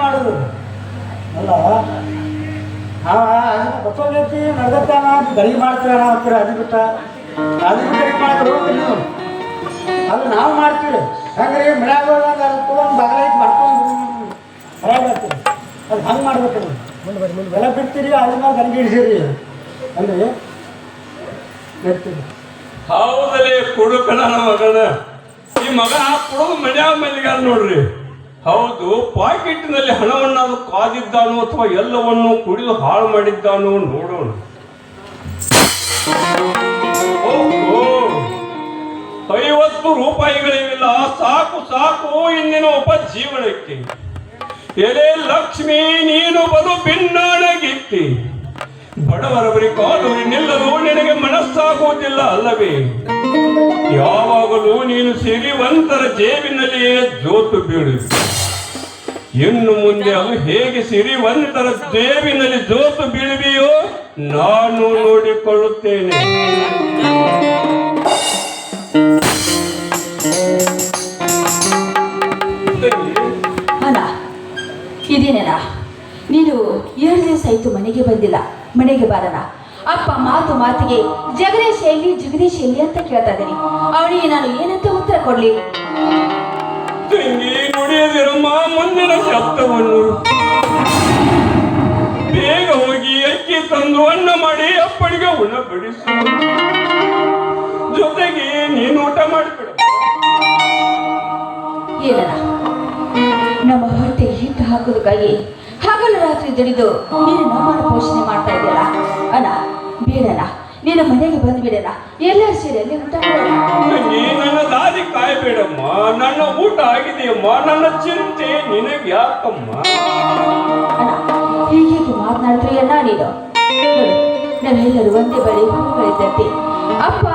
ಮಾಡೋದು ಗಡಿಗೆ ಮಾಡ್ತೀರ ನಾವು ಹತ್ತಿರ ಅದು ಬಿಟ್ಟ ಅದು ಮಾಡಕ್ಕೆ ಹೋಗ್ತೀವಿ ನೀವು ಅದು ನಾವು ಮಾಡ್ತೀವಿ ಹಂಗ್ರಿ ಮನ್ಯಾಗ ತೊಗೊಂಡು ಬಾಗಿಲೈತಿ ಮಾಡ್ಕೊಂಡು ಹೊರಗೆ ಬರ್ತೀವಿ ಅದು ಹಂಗೆ ಮಾಡ್ಬೇಕು. ಎಲ್ಲ ಬಿಡ್ತೀರಿ, ಅದನ್ನ ಮೇಲೆ ಗಡಿಗೆ ಅಲ್ರಿ ನಡ್ತೀರಿ ಹೌದಲೇ, ಕುಡುಕನ ಮಗನ. ಈ ಮಗ ಕುಡುದು ಮನ್ಯಾಗ ಮಲ್ಲಿಗಾರ ನೋಡ್ರಿ. ಹೌದು, ಪಾಕೆಟ್ನಲ್ಲಿ ಹಣವನ್ನು ಕಾದಿದ್ದಾನೋ ಅಥವಾ ಎಲ್ಲವನ್ನು ಕುಡಿದು ಹಾಳು ಮಾಡಿದ್ದಾನೋ ನೋಡೋಣ. ಐವತ್ತು ರೂಪಾಯಿಗಳಿವಿಲ್ಲ, ಸಾಕು ಸಾಕು ಇಂದಿನ ಉಪಜೀವನಕ್ಕೆ. ಎಲೆ ಲಕ್ಷ್ಮಿ, ನೀನು ಬದು ಭಿನ್ನಾಣಗಿತ್ತಿ. ಬಡವರ ಬರಿ ಕಾಲು ನಿಲ್ಲಲು ನಿನಗೆ ಮನಸ್ಸಾಗುವುದಿಲ್ಲ ಅಲ್ಲವೇ? ಯಾವಾಗಲೂ ನೀನು ಸಿರಿವಂತರ ಜೇಬಿನಲ್ಲಿಯೇ ಜೋತು ಬೀಳು. ಇನ್ನು ಮುಂದೆ ಅದು ಹೇಗೆ ಸಿರಿವಂತರ ಜೇಬಿನಲ್ಲಿ ಜೋತು ಬೀಳುವೆಯೋ ನಾನು ನೋಡಿಕೊಳ್ಳುತ್ತೇನೆ. ಅಲ್ಲ ನೀನು ಏಳು ದಿವಸ ಆಯ್ತು ಮನೆಗೆ ಬಂದಿಲ್ಲ. ಮನೆಗೆ ಬಾರಣ ಅಪ್ಪ ಮಾತು ಮಾತಿಗೆ ಜಗದೀಶ್ ಎಲ್ಲಿ ಜಗದೀಶ್ ಎಲ್ಲಿ ಅಂತ ಕೇಳ್ತಾ ಇದ್ದೀನಿ. ಅವನಿಗೆ ನಾನು ಏನಂತ ಉತ್ತರ ಕೊಡ್ಲಿ? ಮುಂದಿನ ಶಬ್ದವನ್ನು. ಬೇಗ ಹೋಗಿ ಅಕ್ಕಿ ತಂದು ಅನ್ನ ಮಾಡಿ ಅಪ್ಪಳಿಗೆ ಉಣಬಡಿಸು ಜೊತೆಗೆ ನೀನು ಊಟ ಮಾಡಿಬಿಡು. ಏನನ ನಮ್ಮ ಹೊಟ್ಟೆ ಹಿಟ್ಟು ಹಾಕೋದಕ್ಕಾಗಿ ಹಗಲು ರಾತ್ರಿ ದುಡಿದು ನೀನು ನಮ್ಮನ್ನು ಪೋಷಣೆ ಮಾಡ್ತಾ ಇದೆಯಲ್ಲ ಅಣ್ಣ ಬೇಡಲ್ಲ ನೀನು ಮನೆಗೆ ಬಂದ್ಬಿಡಲ್ಲ ಎಲ್ಲರೂ ಸೇರಿ ಅಲ್ಲಿ ಊಟ ನನ್ನ ದಾರಿ ಕಾಯಬೇಡಮ್ಮ. ನನ್ನ ಊಟ ಆಗಿದೆಯಮ್ಮ. ನನ್ನ ಚಿಂತೆ ನಿನಗೆ ಯಾಕಮ್ಮ? ಹೀಗೆ ಮಾತನಾಡ್ತೀಯಲ್ಲ ನೀನು? ನಾವೆಲ್ಲರೂ ಒಂದೇ ಬಳಿ ಹೂಗಳಿದ್ದಂತೆ ಅಪ್ಪ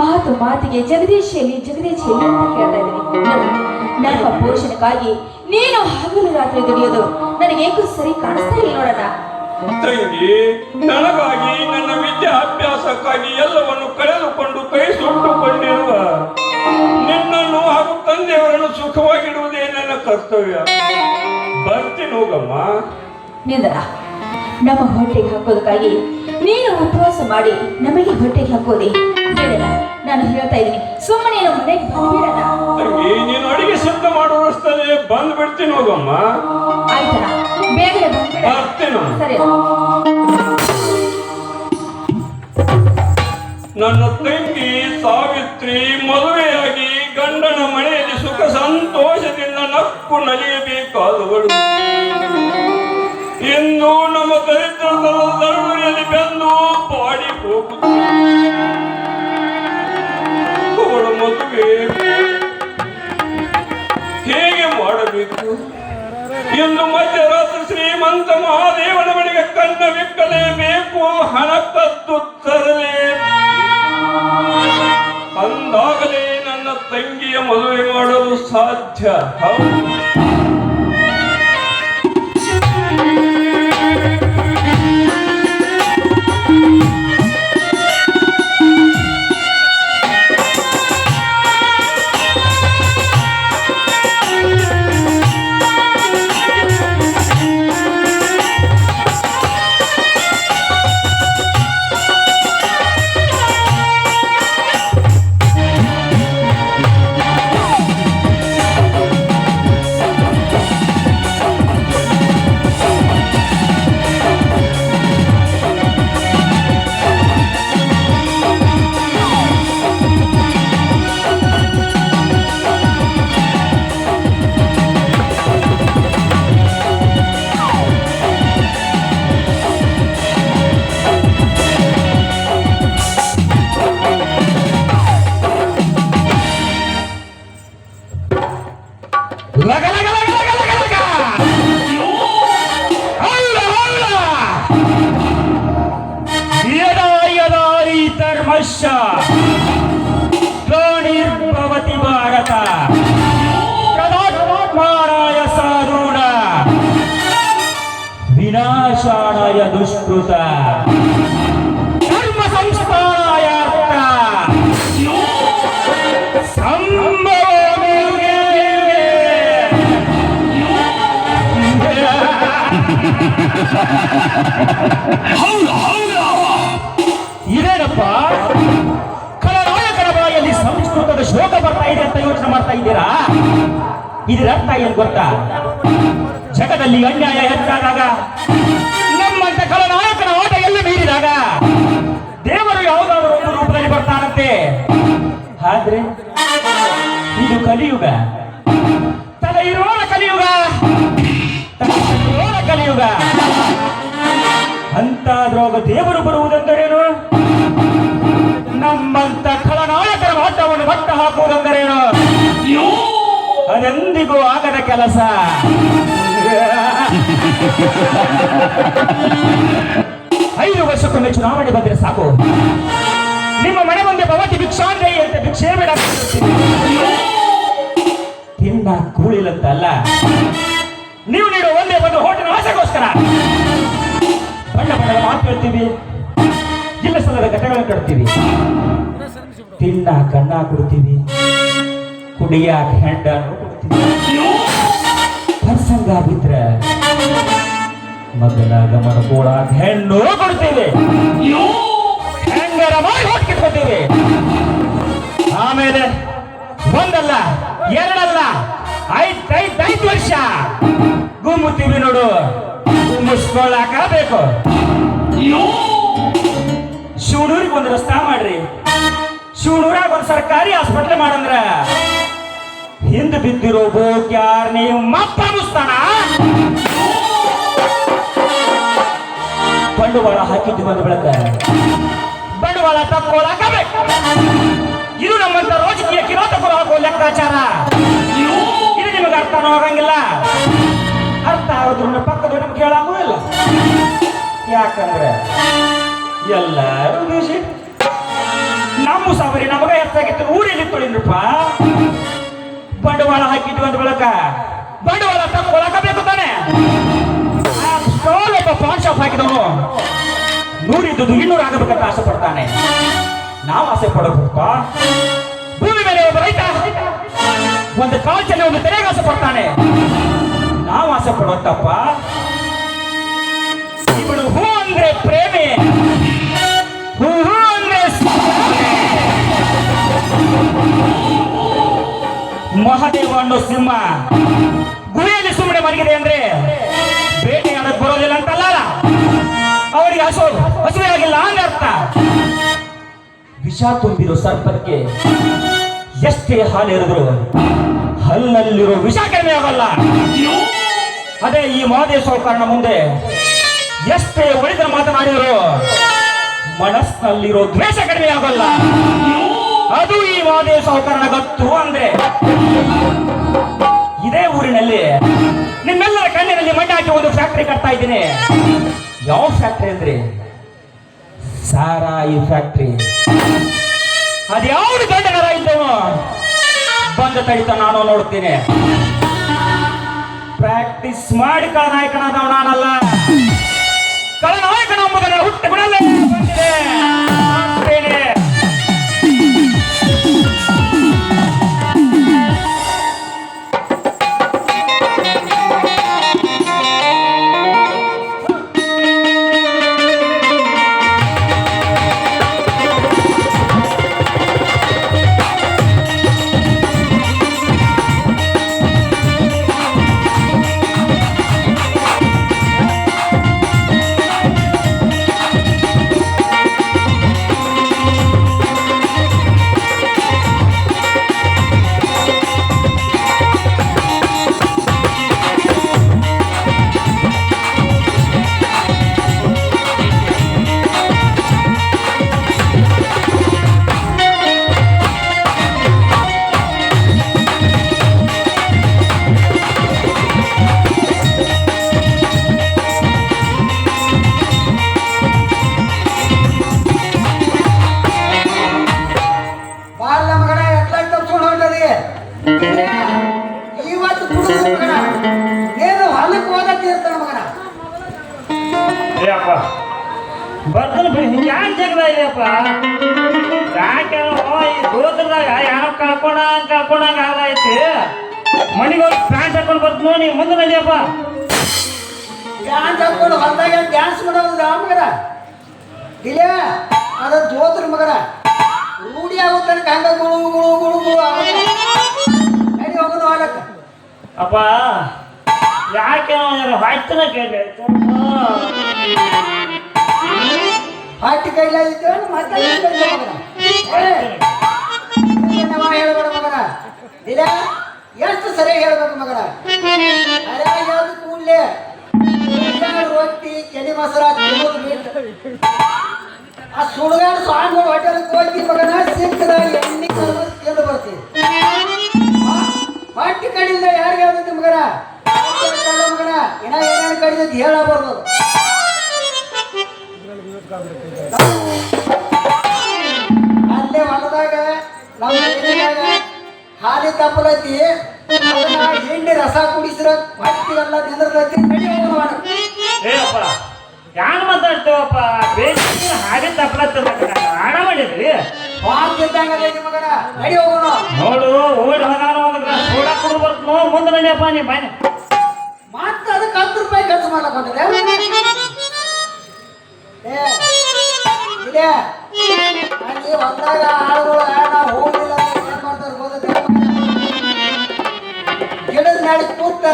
ಮಾತು ಮಾತಿಗೆ ಜಗದೀಶ್ ಜಗದೀಶಿಯಲ್ಲಿ ಜಗದೀಶ್ ಎಲ್ಲಿ ಅಂತ ಕೇಳ್ತಾ ಇದ್ದೀನಿ. ನಮ್ಮ ಪೋಷಣೆಗಾಗಿ ನೀನು ಹಗಲು ರಾತ್ರಿ ದುಡಿಯೋದು ನನಗೆ ಏಕೂ ಸರಿ ಕಾಣಿಸ್ತಾ ಇಲ್ಲ ನೋಡೋಣ? ತಂಗಿ ನನಗಾಗಿ ನನ್ನ ವಿದ್ಯಾಭ್ಯಾಸಕ್ಕಾಗಿ ಎಲ್ಲವನ್ನು ಕಳೆದುಕೊಂಡು ಕೈ ಸುಟ್ಟುಕೊಂಡಿರುವ ನಿನ್ನನ್ನು ಹಾಗೂ ತಂದೆಯವರನ್ನು ಸುಖವಾಗಿಡುವುದೇ ನನ್ನ ಕರ್ತವ್ಯ. ಬರ್ತೀನಿ ಹೋಗಮ್ಮ. ನಿಂದರ ನಮ್ಮ ಹೊಟ್ಟೆಗೆ ಹಾಕೋದಕ್ಕಾಗಿ ನೀನು ಉಪವಾಸ ಮಾಡಿ ನಮಗೆ ಹೊಟ್ಟೆಗೆ ಹಾಕೋದೆ ಬೇಡಲ್ಲ ನಾನು ಹೇಳ್ತಾ ಇದ್ದೀನಿ. ಸುಮ್ಮನೆ ನೀನು ಮನೆಗೆ ಬಂದ್ಬಿಡಣ ತಂಗಿ ನೀನು ಅಡಿಗೆ ಶಬ್ದ ಮಾಡುವಷ್ಟೇ ಬಂದು ಬಿಡ್ತೀನಿ ಹೋಗಮ್ಮ. ಆಯ್ತಾ? ಬೇಗ ಸರಿ. ನನ್ನ ತಂಗಿ ಸಾವಿತ್ರಿ ಮದುವೆಯಾಗಿ ಗಂಡನ ಮನೆಯಲ್ಲಿ ಸುಖ ಸಂತೋಷದಿಂದ ನಕ್ಕು ನಲಿಯಬೇಕಾದವಳು ಇಂದು ನಮ್ಮ ದರಿದ್ರದ ದರುಣಿಯಲ್ಲಿ ಬೆಂದು ಪಾಡಿ ಹೋಗುತ್ತಾಳೆ ಅವಳ ಮದುವೆ. ಹೇಗೆ ಮಾಡಬೇಕು? ಎಂದು ಮಧ್ಯರಾತ್ರಿ ಶ್ರೀಮಂತ ಮಹಾದೇವನ ಬಳಿಗೆ ಕಣ್ಣ ವಿಕ್ಕಲೇಬೇಕು ಹಣ ಕದ್ದು ತರಲೇ. ಅಂದಾಗಲೇ ನನ್ನ ತಂಗಿಯ ಮದುವೆ ಮಾಡಲು ಸಾಧ್ಯ, ಹೌದು. ಹೌದು ಹೌದು ಇದೇನಪ್ಪ? ಖಳನಾಯಕನ ಬಾಯಲ್ಲಿ ಸಂಸ್ಕೃತದ ಶ್ಲೋಕ ಬರ್ತಾ ಇದೆ ಅಂತ ಯೋಚನೆ ಮಾಡ್ತಾ ಇದ್ದೀರಾ? ಇದರ ಅರ್ಥ ಏನ್ ಗೊತ್ತಾ? ಜಗದಲ್ಲಿ ಅನ್ಯಾಯ ಹೆಚ್ಚಾದಾಗ, ನಮ್ಮಂತ ಕಲನಾಯಕನ ಆಟ ಎಲ್ಲ ಮೀರಿದಾಗ ದೇವರು ಯಾವುದಾದ್ರು ಒಂದು ರೂಪದಲ್ಲಿ ಬರ್ತಾನಂತೆ. ಆದ್ರೆ, ಇದು ಕಲಿಯುಗ. ತಲೆ ಇರೋಣ ಕಲಿಯುಗ. ತಲೆ ಕಲಿಯುಗ. ಅಂತಾದ್ರಾಗ ದೇವರು ಬರುವುದೆಂದರೇನು? ನಮ್ಮಂತ ಖಳನಾಯಕರ ಆಟವನ್ನು ಮಟ್ಟ ಹಾಕುವುದೆಂದರೇನು? ಅದೆಂದಿಗೂ ಆಗದ ಕೆಲಸ? ಐದು ವರ್ಷಕ್ಕೊಮ್ಮೆ ಚುನಾವಣೆ ಬಂದರೆ ಸಾಕು. ನಿಮ್ಮ ಮನೆ ಮುಂದೆ ಭವತಿ ಭಿಕ್ಷಾಂಗೈ ಅಂತ ಭಿಕ್ಷೆ ಬೇಡ ತಿನ್ನ ಕೂಳಿಲ್ಲಂತ ಅಲ್ಲ ನೀವು ನೀಡೋ ಒಂದೇ ಒಂದು ಹೋಟೆಲ್ ಆಸೆಗೋಸ್ಕರ. ಬಣ್ಣ ಬಣ್ಣದ ಮಾತು ಹೇಳ್ತೀವಿ. ಇಲ್ಲ ಸಲ್ಲದ ಘಟಗಳನ್ನು ಕಟ್ತೀವಿ. ತಿನ್ನ ಕಣ್ಣ ಕೊಡ್ತೀವಿ. ಕುಡಿಯಾಕ ಹೆಂಡ ಪ್ರಸಂಗ ಬಿದ್ರೆ ಗಮನ ಕೂಡ ಹೆಣ್ಣು ಕೊಡ್ತೀವಿ. ಹೆಂಗರ ಮಾಡಿ ಹೊಟ್ಕಿಟ್ಕೊತೀವಿ ಆಮೇಲೆ ಒಂದಲ್ಲ, ಎರಡಲ್ಲ, ಐದ್ ಐದ್, ಐದು ವರ್ಷ. ಗುಮ್ಮುತ್ತೀವಿ ನೋಡು. ಬೇಕು ಶಿವನೂರಿಗೆ ಒಂದು ರಸ್ತಾ ಮಾಡ್ರಿ. ಶಿವನೂರಾಗ ಒಂದು ಸರ್ಕಾರಿ ಆಸ್ಪತ್ರೆ ಮಾಡಂದ್ರ. ಹಿಂದ್ ಬಿದ್ದಿರೋ ಬೋಗ್ಯಾರ್ ನೀವು? ಮತ್ತ ಮುಸ್ತಾನ? ಬಂಡವಾಳ ಹಾಕಿದ್ದು ಬಂದ ಬೆಳಕ. ಬಂಡವಾಳ ತಕ್ಕೊಳಕ ಬೇಕು ಇದು ನಮ್ಮಂತ ರಾಜಕೀಯ ಕಿರಾತಕರು ಹಾಕೋ ಲೆಕ್ಕಾಚಾರ. ಇದು ನಿಮಗೆ ಅರ್ಥನೂ ಆಗಂಗಿಲ್ಲ. ಅರ್ಥ ಆಗೋದ್ರ ಪಕ್ಕದ ನಿಮ್ಗೆ ಕೇಳಾಗೂ ಇಲ್ಲ. ಯಾಕಂದ್ರೆ ಎಲ್ಲರೂ ದೇಶಿ ನಮ್ಮ ಸಾವರಿ ನಮಗ ಹೆಚ್ಚಾಗಿತ್ತು, ಊರಲ್ಲಿ ತೊಳಿದ್ರಪ್ಪ. ಬಂಡವಾಳ ಹಾಕಿದ್ವಿ ಅಂದ ಬಳಕ. ಬಂಡವಾಳ ತಗೊಳಕ ಬೇಕು ತಾನೆ. ಒಬ್ಬ ಪಾನ್ ಶಾಪ್ ಹಾಕಿದವನು. ನೂರಿದ್ದುದು ಇನ್ನೂರು ಆಗಬೇಕಂತ ಆಸೆ ಪಡ್ತಾನೆ. ನಾವು ಆಸೆ ಪಡಬೇಕಪ್ಪ ಭೂಮಿ ಮೇಲೆ ಒಬ್ಬ ರೈತ. ಒಂದು ಕಾಲ್ ಚೆನ್ನ ಒಂದು ತೆರೆಗೆ ಆಸೆ ಪಡ್ತಾನೆ. ನಾವು ಆಸೆ ಪಡುವಂತಪ್ಪ ಇವಳು ಹೂ ಅಂದ್ರೆ ಪ್ರೇಮಿ. ಹೂ ಹೂ ಅಂದ್ರೆ ಮಹದೇವ ಅನ್ನೋ ಸಿಂಹ ಗುಹೆಯಲ್ಲಿ ಸುಮ್ಮನೆ ಮಲಗಿದೆ ಅಂದ್ರೆ ಬೇಟೆ ಆಡಕ್ ಬರೋದಿಲ್ಲ ಅಂತಲ್ಲ? ಅವರಿಗೆ ಹಸು, ಹಸುವೆ ಆಗಿಲ್ಲ ಅಂದ್ರೆ ಅರ್ಥ? ವಿಷ ತುಂಬಿರೋ ಸರ್ಪಕ್ಕೆ ಎಷ್ಟೇ ಹಾಲು ಎರೆದ್ರು ಹಲ್ಲಲ್ಲಿರೋ ವಿಷ ಕಡಿಮೆ ಆಗಲ್ಲ. ಅದೇ ಈ ಮಹದೇವ ಸೌಕರ್ಣ ಮುಂದೆ. ಎಷ್ಟೇ ಒಳಿದ ಮಾತನಾಡಿದ್ರು ಮನಸ್ಸಿನಲ್ಲಿರೋ ದ್ವೇಷ ಕಡಿಮೆ ಆಗಲ್ಲ. ಅದು ಈ ಮಹಾದೇವ ಗತ್ತು ಅಂದ್ರೆ. ಇದೇ ಊರಿನಲ್ಲಿ ನಿಮ್ಮೆಲ್ಲರ ಕಣ್ಣಿನಲ್ಲಿ ಮಣ್ಣು ಒಂದು ಫ್ಯಾಕ್ಟರಿ ಕಟ್ತಾ ಇದ್ದೀನಿ. ಯಾವ ಫ್ಯಾಕ್ಟರಿ ಅಂದ್ರೆ? ಸಾರಾಯಿ ಫ್ಯಾಕ್ಟರಿ ಅದ್ಯಾವ್ದು ದೊಡ್ಡ ನರ ಇದ್ದವನು? ಬಂದ ತಡಿತ ನಾನು ನೋಡ್ತೀನಿ. ಪ್ರಾಕ್ಟೀಸ್ ಮಾಡಿ ಕಳನಾಯಕನಾದವ ನಾನಲ್ಲ. ಕಳನಾಯಕನ ಮಗನ ಹುಟ್ಟು ಬಿಡಲೇ ಬಂದಿದೆ. ಯಾಕೆ ಜಗದ ಇದೆಯಪ್ಪ? ಯಾಕೆ? ಈ ಗೋತ್ರದಾಗ ಯಾರೋ ಕಳ್ಕೊಂಡಂಗ ಕಳ್ಕೊಂಡಂಗ ಆಗೈತಿ ಮನೆಗೆ ಹೋಗಿ ಪ್ಯಾಂಟ್ ಹಾಕೊಂಡು ಬರ್ತೀನಿ ನೋಡಿ ಮುಂದೆ ನಡಿಯಪ್ಪ. ಹಾಕೊಂಡು ಹೊಲ್ದಾಗ ಡ್ಯಾನ್ಸ್ ಮಾಡೋದು ಇಲ್ಲ ಅದ ಜೋತ್ರ ಮಗನ ರೂಢಿ ಆಗೋ ತನಕ ಹಂಗ ಗುಳು ಗುಳು ಗುಳು ಗುಳು. ನಡಿ ಹೋಗೋದು ಹೊಲಕ್ಕೆ. ಅಪ್ಪ ಯಾಕೆ ಹೊಯ್ತನ ಕೇಳಿ ಹಾಟಿ ಕೈಲ ಮಗನ? ಇಲ್ಲ ಎಷ್ಟು ಸರಿ ಹೇಳ್ಬೇಕು ಮಗನ? ಅರೆ ಯಾವ್ದು ರೊಟ್ಟಿ ಕೆಲಿ ಮೊಸರ ತಿನ್ನೋದು ಆ ಸುಡುಗಾಡು ಸ್ವಾಮಿಗಳು ಹೋಟೆಲ್ ಹೋಗಿ ಮಗನ ಸಿಕ್ಕದ ಎಣ್ಣೆ ತಿಂದು ಬರ್ತೀವಿ ಹೊಟ್ಟಿ ಕಡಿಯಿಂದ ಯಾರಿಗೆ ಹೇಳ್ತೈತಿ ಮಗನ? ಮಗನ? ಏನ ಏನೇನು ಕಡಿದೈತಿ ಹೇಳಬಾರ್ದು. ಅಲ್ಲೇ ಹೊಲದಾಗ ನಮ್ಮ ಹಾಲಿ ತಪ್ಪಲೈತಿ ಹಿಂಡಿ ರಸ ಕುಡಿಸಿರ ಹೊಟ್ಟಿ ಎಲ್ಲ ನಿಂದ್ರದೈತಿ ನಡಿ ಹೋಗೋಣ ಏ ಅಪ್ಪ ಯಾನ್ ಮಾತಾಡ್ತೇವಪ್ಪ? ಬೇಸಿಗೆ ಹಾಗೆ ತಪ್ಪಲತ್ತದ ಆಡ ಮಾಡಿದ್ರಿ? ಅದೈತಿ ಮಗನ. ನಡಿ ಹೋಗೋಣ. ನೋಡು ಓಡಿ ಒಂದು ಗ್ಲಾಸ್ ಸೋಡಾ ಮುಂದೆ ನಡಿಯಪ್ಪ ನೀ ಬನ್ನಿ. ಮತ್ತೆ ಅದಕ್ಕೆ ಹತ್ತು ರೂಪಾಯಿ ಖರ್ಚು ಮಾಡ್ಲಕ್ ಹೊಲ್ದಾಗ ಆಳುಗಳು ನಾವು ಹೋಗಿಲ್ಲ ಅಂದ್ರೆ ಏನ್ ಮಾಡ್ತಾರ ಗೊತ್ತೈತೆ? ಗಿಡದ ಮೇಲೆ ಕೂತ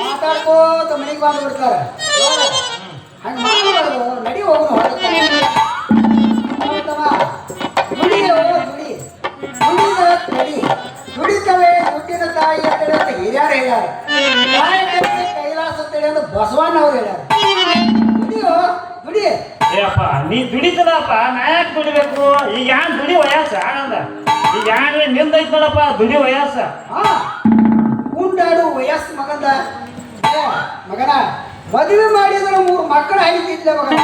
ಮಾತಾಡ್ಕೋತ ಮನೆಗೆ ಬಂದು ಬಿಡ್ತಾರ ಹಂಗ ಮಾಡಬಾರ್ದು, ನಡಿ ನಡಿ ತಾಯಿ ಅಂತೇಳಿ ಅಂತ ಹಿರಿಯರು ಹೇಳ್ಯಾರ. ತಾಯಿ ಕೈಲಾಸ ಅಂತೇಳಿ ಅಂತ ಬಸವಣ್ಣ ಅವ್ರು ಹೇಳ್ಯಾರ. ದುಡಿತದಪ್ಪ ನಾ ಯಾಕೆ ದುಡಿಬೇಕು? ಈಗ ಯಾನ್ ದುಡಿ ವಯಸ್ಸ? ಆನಂದ ಈಗ ಯಾನ್ ನಿಂದೈತ್ ನೋಡಪ್ಪ ದುಡಿ ವಯಸ್ಸ? ಹಾ ಉಂಡಾಡು ವಯಸ್ಸು ಮಗಂದ. ಏ, ಮಗನ ಮದುವೆ ಮಾಡಿದ್ರೆ ಮೂರು ಮಕ್ಕಳು ಹೈತಿದ್ಲೆ ಮಗನ.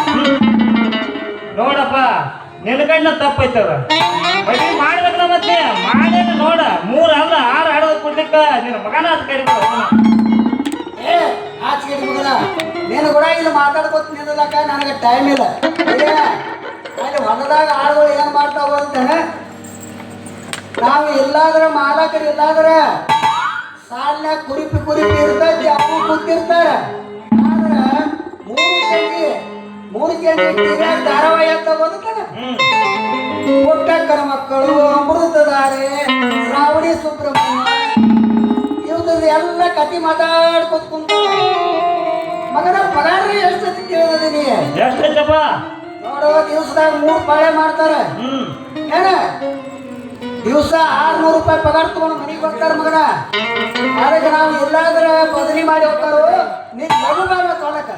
ನೋಡಪ್ಪ ನಿಲ್ಗಣ್ಣ ತಪ್ಪೈತದ. ಮದುವೆ ಮಾಡ್ಬೇಕಲ್ಲ ಮತ್ತೆ ಮಾಡೇನ ನೋಡ. ಮೂರ್ ಅಲ್ಲ ಆರು ಆಡೋದ್ ಕೊಡ್ಲಿಕ್ಕ ನಿನ್ನ ಮಗನ ಅಂತ ಕರಿಬೋದು ಏ ಮಗನ. ನೀನು ಕೂಡ ಇಲ್ಲಿ ಮಾತಾಡ್ಕೊತ ನನಗೆ ಟೈಮ್ ಇಲ್ಲ. ಅಲ್ಲಿ ಹೊಲದಾಗ ಆಳುಗಳು ಏನು ಮಾಡ್ತಾವ ಅಂತಾನೆ ನಾವು ಇಲ್ಲಾದ್ರೆ ಮಾಲಕರು ಇಲ್ಲಾದ್ರೆ ಸಾಲ ಕುರಿಪಿ ಕುರಿಪಿ ಇರ್ತೈತಿ ಅವು ಕೂತಿರ್ತಾರೆ. ಆದ್ರೆ ಮೂರು ಕೆಜಿ ಮೂರು ಟಿವಿಯಾಗ ಧಾರಾವಾಹಿ ಅಂತ ಬಂದತಾನೆ ಹ್ಮ್. ಪುಟ್ಟಕ್ಕನ ಮಕ್ಕಳು ಅಮೃತಧಾರೆ ಶ್ರಾವಣಿ ಸುಬ್ರಹ್ಮಣ್ಯ ಎಲ್ಲ ಕತಿ ಮಾತಾಡ್ಕೊತ ಕುಂತ. ಮಗನ ಪಗಾರ ಎಷ್ಟೊತ್ತಿ ಕೇಳಿದೀನಿ ಎಷ್ಟೈತಪ್ಪ ನೋಡು ದಿವಸದಾಗ ಮೂರು ಪಾಳೆ ಮಾಡ್ತಾರ. ಹ್ಮ್. ಏನ? ದಿವಸ ಆರ್ನೂರು ರೂಪಾಯಿ ಪಗಾರ ತಗೊಂಡು ಮನೆಗೆ ಕೊಡ್ತಾರ ಮಗನ. ಅದಕ್ಕೆ ನಾವು ಎಲ್ಲಾದ್ರ ಬದಲಿ ಮಾಡಿ ಹೋಗ್ತಾರೋ ನಿನ್ ಮಗು ಬೇಡ ತೊಳಕ.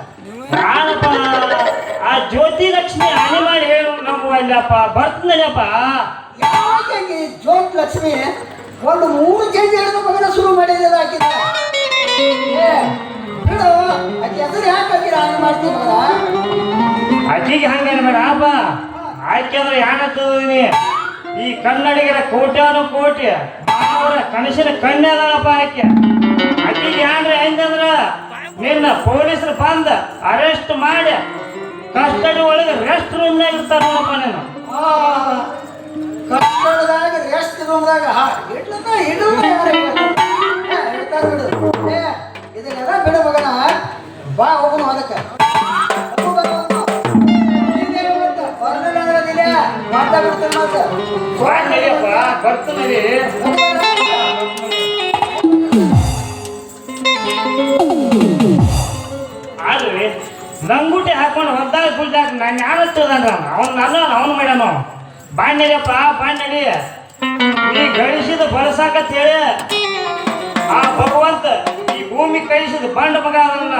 ಆ ಜ್ಯೋತಿ ಲಕ್ಷ್ಮಿ ಹಾನಿ ಮಾಡಿ ಹೇಳು ನಮ್ಮ ಬರ್ತನಪ್ಪ ಯಾಕೆ ಜ್ಯೋತ್ ಲಕ್ಷ್ಮಿ? ಒಂದು ಮೂರು ಕೆಜಿ ಹಿಡಿದು ಮಗನ ಶುರು ಮಾಡಿದ ಹಾಕಿದ ಏ ಬಿಡು ಆಕೆ ಹೆಸರು ಯಾಕೆ ಹಾಕಿರ ಹಾಗೆ ಮಾಡ್ತೀವಿ ಹಂಗೇನ ಬೇಡ ಅಪ್ಪ ಆಕೆ ಅಂದ್ರೆ ಯಾನತ್ತದೀನಿ ಈ ಕನ್ನಡಿಗರ ಕೋಟ್ಯಾನು ಕೋಟಿ ಅವರ ಕನಸಿನ ಕಣ್ಣೆ ಅದಾಳಪ್ಪ ಆಕೆ. ಅಕ್ಕಿಗೆ ಏನ್ರಿ ಹೆಂಗಂದ್ರ ನಿನ್ನ ಪೊಲೀಸರು ಬಂದ ಅರೆಸ್ಟ್ ಮಾಡಿ ಕಸ್ಟಡಿ ಒಳಗೆ ರೆಸ್ಟ್ ರೂಮ್ನಾಗ ಇರ್ತಾರ ನೋಡಪ್ಪ ನೀನು. ಕಟ್ಟಡದಾಗ ರೆಸ್ಟ್ ರೂಮ್ದಾಗ ಹಾ ಇಡ್ಲತ್ತ ಇಡಲ್ಲ ಯಾರು ಹೇಳ್ತಾರ ಬಿಡು ಬಿಡು ಮಗನ. ಬಾ ಹೋಗೋಣ ಅದಕ್ಕೆ. ಬರ್ತೀನಿ ಆದ್ರೆ ನಂಗುಟಿ ಹಾಕೊಂಡು ಹೊದ್ದಾಗ ಕುಳ್ದಾಗ ನಾನು ಯಾವತ್ತದನ್ರ ಅವ್ನು ನನ್ನ ಅವನು ಮಾಡ್ಯಾನ ಬಾಂಡಡಿಯಪ್ಪ ಬಾಂಡಡಿ ನೀ ಗಳಿಸಿದ ಬಳಸಾಕತ್ ಹೇಳಿ ಆ ಭಗವಂತ ಈ ಭೂಮಿ ಕಳಿಸಿದ ಬಂಡ ಮಗ ಅದನ್ನ